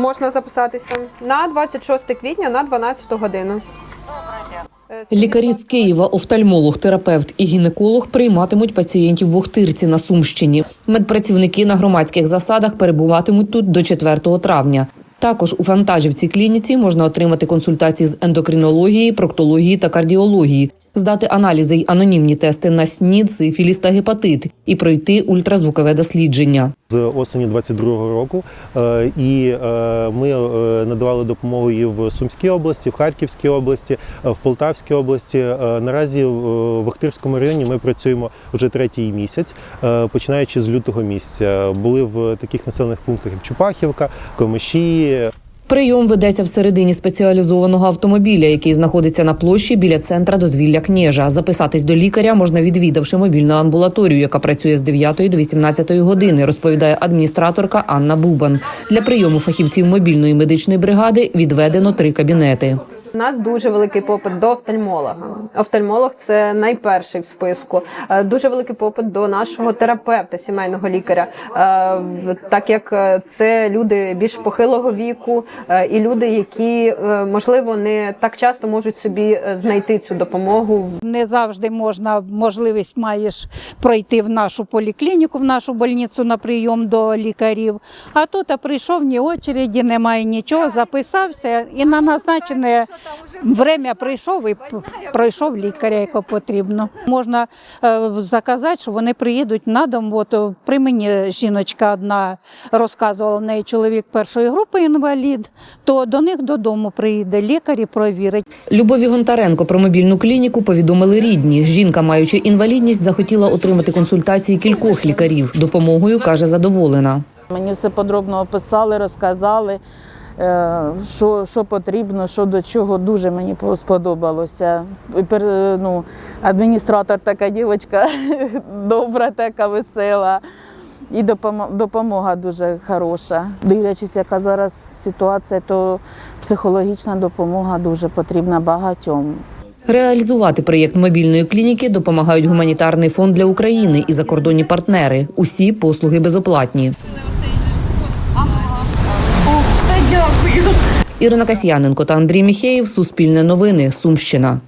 можна записатися на 26 квітня на 12 годину. Лікарі з Києва, офтальмолог, терапевт і гінеколог прийматимуть пацієнтів в Охтирці на Сумщині. Медпрацівники на громадських засадах перебуватимуть тут до 4 травня. Також у Фантажівці клініці можна отримати консультації з ендокринології, проктології та кардіології, здати аналізи й анонімні тести на СНІД, сифіліс та гепатит і пройти ультразвукове дослідження. з осені 22-го року. Е, І е, ми е, надавали допомогу і в Сумській області, в Харківській області, в Полтавській області. Наразі в Охтирському районі ми працюємо вже третій місяць, починаючи з лютого місяця. Були в таких населених пунктах, як Чупахівка, Комиші, Прийом ведеться всередині спеціалізованого автомобіля, який знаходиться на площі біля центра дозвілля княжа. Записатись до лікаря можна відвідавши мобільну амбулаторію, яка працює з 9 до 18 години, розповідає адміністраторка Анна Бубан. Для прийому фахівців мобільної медичної бригади відведено три кабінети. У нас дуже великий попит до офтальмолога. Офтальмолог це найперший в списку. Е, Дуже великий попит до нашого терапевта, сімейного лікаря, Е, так як е, це люди більш похилого віку і люди, які можливо не так часто можуть собі знайти цю допомогу Не завжди можна можливість маєш пройти в нашу поліклініку, в нашу больницю на прийом до лікарів. А тут а прийшов ні очереді, немає нічого, записався і на назначене время прийшов і пройшов лікаря, яко потрібно. Можна е, заказати, що вони приїдуть на дом. От при мені жіночка одна розказувала в неї чоловік першої групи інвалід, то до них додому приїде лікар і провірить. Любові Гонтаренко про мобільну клініку повідомили рідні. Жінка, маючи інвалідність, захотіла отримати консультації кількох лікарів. Допомогою каже задоволена. Мені все подробно описали, розказали, що, що потрібно, що до чого дуже мені по- сподобалося. Ну, адміністратор така дівчинка, добра, така весела. І допомо- допомога дуже хороша. Дивлячись, яка зараз ситуація, то психологічна допомога дуже потрібна багатьом. Реалізувати проєкт мобільної клініки допомагають гуманітарний фонд для України і закордонні партнери. Усі послуги безоплатні. Ірина Касьяненко та Андрій Міхеєв. Суспільне новини. Сумщина.